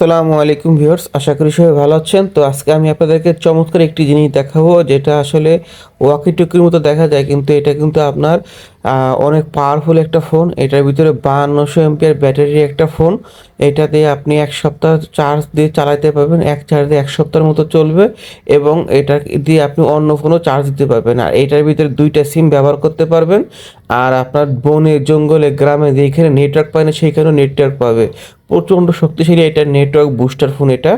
আসসালামু আলাইকুম ভিউয়ার্স, আশা করি সবাই ভালো আছেন। তো আজকে আমি আপনাদেরকে চমৎকার একটি জিনিস দেখাবো, যেটা আসলে ওয়াকি টুকির মতো দেখা যায়, কিন্তু এটা কিন্তু আপনার অনেক পাওয়ারফুল একটা ফোন এটার ভিতরে বাহান্নশো এমপিআর ব্যাটারি একটা ফোন এটা দিয়ে আপনি এক সপ্তাহ চার্জ দিয়ে চালাতে পারবেন। এক চার্জ দিয়ে এক সপ্তাহের মতো চলবে এবং এটা দিয়ে আপনি অন্য ফোনও চার্জ দিতে পারবেন। আর এটার ভিতরে দুইটা সিম ব্যবহার করতে পারবেন। আর আপনার বনে জঙ্গলে, গ্রামে যেখানে নেটওয়ার্ক পায় না সেইখানেও নেটওয়ার্ক পাবে। প্রচণ্ড শক্তিশালী এটা নেটওয়ার্ক বুস্টার ফোন এটা।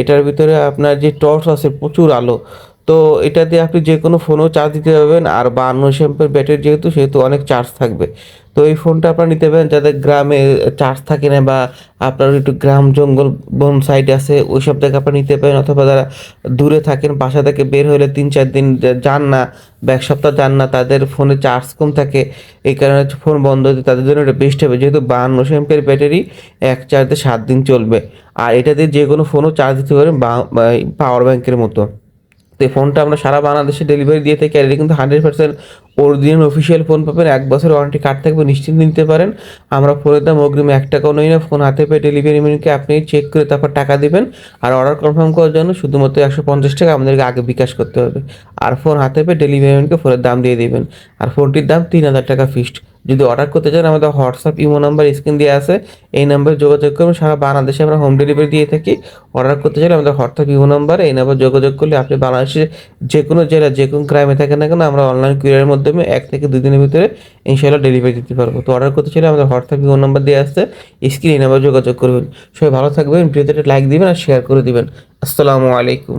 এটার ভিতরে আপনার যে টর্চ আছে, প্রচুর আলো। তো এটা দিয়ে আপনি যে কোনো ফোনও চার্জ দিতে পারবেন আর বান্ন শ্যাম্পের ব্যাটারি যেহেতু, সেহেতু অনেক চার্জ থাকবে। তো এই ফোনটা আপনারা নিতে পারেন যাদের গ্রামে চার্জ থাকে না বা আপনার একটু গ্রাম জঙ্গল বন সাইড আছে, ওই সব থেকে আপনারা নিতে পারেন। অথবা যারা দূরে থাকেন, বাসা থেকে বের হলে তিন চার দিন যান না বা এক সপ্তাহ যান না, তাদের ফোনে চার্জ কম থাকে। এই কারণে ফোন বন্ধ হতে তাদের জন্য এটা বেস্ট হবে। যেহেতু বাহান্ন এমপের ব্যাটারি এক চার্জে সাত দিন চলবে। আর এটা দিয়ে যে কোনো ফোনও চার্জ দিতে পারেন পাওয়ার ব্যাংকের মতো। তো এই ফোনটা আমরা সারা বাংলাদেশে ডেলিভারি দিয়ে থাকি আর কিন্তু hundred percent original official phone পাবেন। এক বছর ওয়ারেন্টি কার্ড থাকবে নিশ্চিন্তে নিতে পারেন। আমরা ফোনের দাম অগ্রিম এক টাকাও নই না। ফোন হাতে পেয়ে ডেলিভারি মেনুকে আপনি চেক করে তারপর টাকা দেবেন। আর অর্ডার কনফার্ম করার জন্য শুধুমাত্র একশো পঞ্চাশ টাকা আমাদেরকে আগে বিকাশ করতে হবে। আর ফোন হাতে পেয়ে ডেলিভারি মেনুকে ফোনের দাম দিয়ে দিবেন। আর ফোনটির দাম তিন হাজার টাকা ফিক্সড যদি অর্ডার করতে চান, আমাদের হোয়াটসঅ্যাপ ইমো নাম্বার স্ক্রিন দিয়ে আছে। এই নাম্বারে যোগাযোগ করবেন। সারা বাংলাদেশে আমরা হোম ডেলিভারি দিয়ে থাকি। অর্ডার করতে চাইলে আমাদের হোয়াটসঅ্যাপ ইমো নাম্বার এই নাম্বার যোগাযোগ করলে আপনি বাংলাদেশের যে কোনো জেলা যে কোনো গ্রামে থাকেন না কেন, আমরা অনলাইন কুরিয়ারের মাধ্যমে এক থেকে দুই দিনের ভিতরে ইনশাল্লাহ ডেলিভারি দিতে পারব। তো অর্ডার করতে চাইলে আমাদের হোয়াটসঅ্যাপ ইমো নাম্বার দিয়ে আসছে স্ক্রিন এই নাম্বার যোগাযোগ করবেন। সবাই ভালো থাকবেন, ভিডিওতে লাইক দিবেন আর শেয়ার করে দিবেন। আসসালামু আলাইকুম।